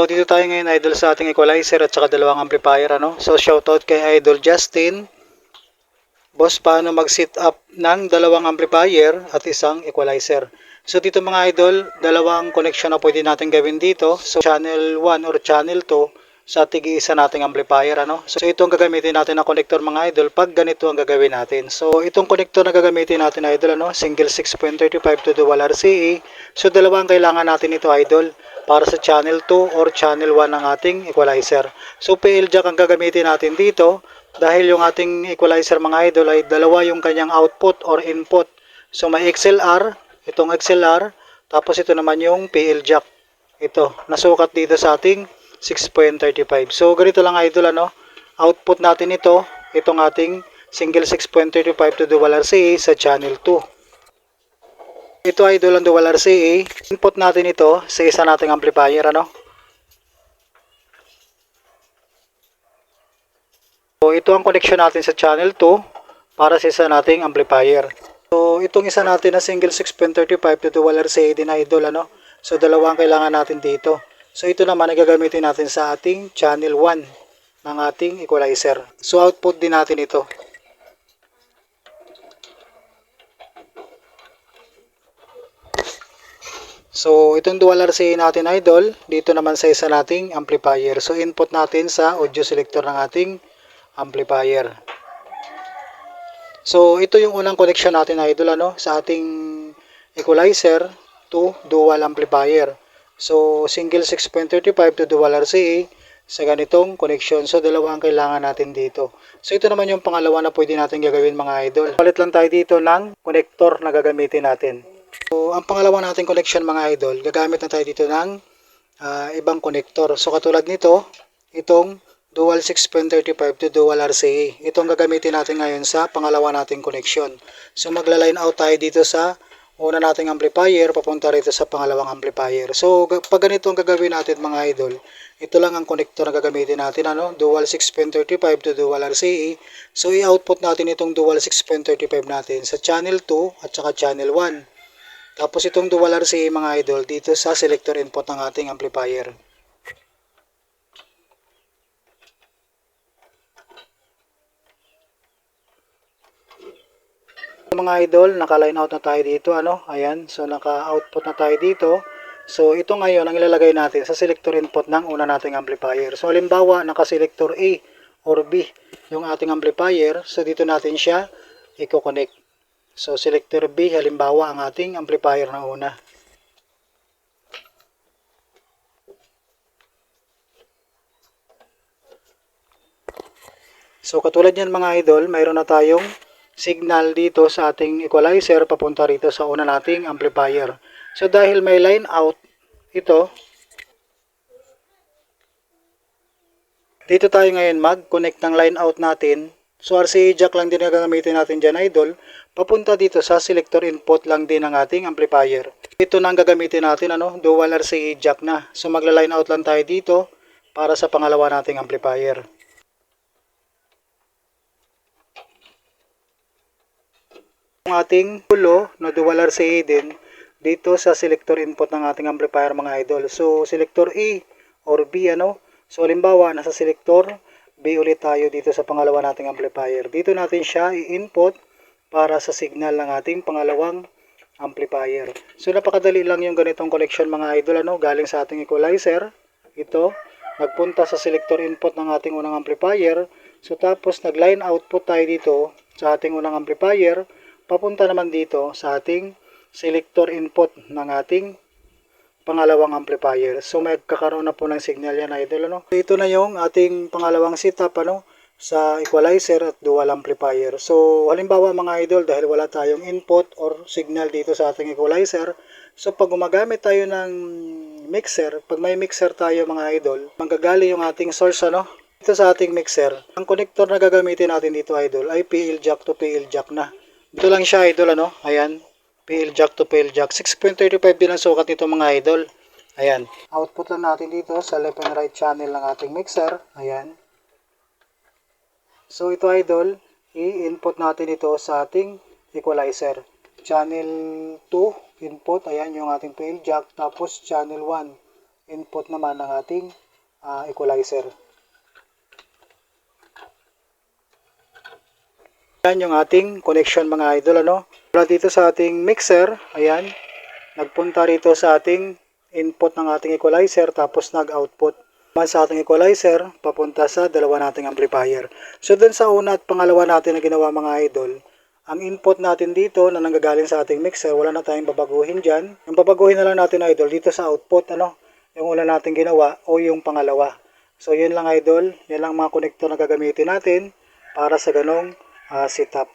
So dito tayo ngayon idol sa ating equalizer at saka dalawang amplifier ano. So shoutout kay Idol Justin. Boss, paano mag-set up ng dalawang amplifier at isang equalizer? So dito mga idol, dalawang connection na pwede natin gawin dito. So channel 1 or channel 2 sa tigi-isa nating amplifier ano. So itong gagamitin natin na connector mga idol pag ganito ang gagawin natin. So itong connector na gagamitin natin idol ano, single 6.35 to dual RCA. So dalawa ang kailangan natin ito idol para sa channel 2 or channel 1 ng ating equalizer. So PL jack ang gagamitin natin dito dahil yung ating equalizer mga idol ay dalawa yung kanyang output or input. So may XLR, itong XLR, tapos ito naman yung PL jack. Ito, nasukat dito sa ating 6.35. So ganito lang idol ano, output natin ito, itong ating single 6.35 to dual RCA sa channel 2. Ito idol ang dual RCA. Input natin ito sa isa nating amplifier ano. So ito ang connection natin sa channel 2 para sa isa nating amplifier. So itong isa natin na single 6.35 to dual RCA din idol ano. So dalawa ang kailangan natin dito. So ito naman ay gagamitin natin sa ating channel 1 ng ating equalizer. So output din natin ito. So, itong dual RCA natin idol, dito naman sa isa nating amplifier. So, input natin sa audio selector ng ating amplifier. So, ito yung unang connection natin idol ano, sa ating equalizer to dual amplifier. So, single 6.35 to dual RCA sa ganitong connection. So, dalawa ang kailangan natin dito. So, ito naman yung pangalawa na pwede natin gagawin mga idol. Palit lang tayo dito ng connector na gagamitin natin. So, ang pangalawa nating connection mga idol, gagamit na tayo dito ng ah, ibang connector. So, katulad nito, itong dual 6.35 to dual RCA. Itong gagamitin natin ngayon sa pangalawa nating connection. So, magla-line out tayo dito sa una nating amplifier, papunta rito sa pangalawang amplifier. So, pag ganito ang gagawin natin mga idol, ito lang ang connector na gagamitin natin, ano? Dual 6.35 to dual RCA. So, i-output natin itong dual 6.35 natin sa channel 2 at saka channel 1. Tapos itong dual RCA mga idol dito sa selector input ng ating amplifier. Mga idol, naka-line out na tayo dito, ano? Ayan, so naka-output na tayo dito. So ito ngayon ang ilalagay natin sa selector input ng una nating amplifier. So halimbawa, naka-selector A or B yung ating amplifier. So dito natin siya i-connect. So selector B halimbawa ang ating amplifier na una. So katulad niyan mga idol, mayroon na tayong signal dito sa ating equalizer papunta rito sa una nating amplifier. So dahil may line out ito, dito tayo ngayon mag-connect ng line out natin. So RCA jack lang din ang gagamitin natin dyan idol. Papunta dito sa selector input lang din ng ating amplifier. Ito na ang gagamitin natin, ano, dual RCA jack na. So magla-line out lang tayo dito para sa pangalawa nating amplifier. Ang ating pulo na dual RCA din dito sa selector input ng ating amplifier mga idol. So selector A or B ano. So halimbawa nasa selector B ulit tayo dito sa pangalawa nating amplifier. Dito natin siya i-input para sa signal ng ating pangalawang amplifier. So napakadali lang yung ganitong connection mga idol ano, galing sa ating equalizer. Ito, nagpunta sa selector input ng ating unang amplifier. So tapos nag-line output tayo dito sa ating unang amplifier. Papunta naman dito sa ating selector input ng ating pangalawang amplifier. So magkakaroon na po ng signal yan idol ano. Ito na yung ating pangalawang setup ano sa equalizer at dual amplifier. So halimbawa mga idol dahil wala tayong input or signal dito sa ating equalizer, so pag gumagamit tayo ng mixer, pag may mixer tayo mga idol, manggagaling yung ating source ano dito sa ating mixer. Ang connector na gagamitin natin dito idol ay PL jack to PL jack na. Dito lang siya idol ano. Ayan. PL jack to PL jack. 6.35 din ang sukat nito mga idol. Ayan. Output lang natin dito sa left and right channel ng ating mixer. Ayan. So ito idol, i-input natin ito sa ating equalizer. Channel 2 input, ayan yung ating PL jack. Tapos channel 1. input naman ng ating ah, equalizer. Yan yung ating connection mga idol ano. Mula dito sa ating mixer, ayan, nagpunta rito sa ating input ng ating equalizer tapos nag-output man sa ating equalizer papunta sa dalawa nating amplifier. So dun sa una at pangalawa natin na ginawa mga idol, ang input natin dito na nanggagaling sa ating mixer, wala na tayong babaguhin dyan. Yung babaguhin na lang natin idol dito sa output, ano, yung una natin ginawa o yung pangalawa. So yun lang idol, yan lang mga connector na gagamitin natin para sa ganong ah, setup.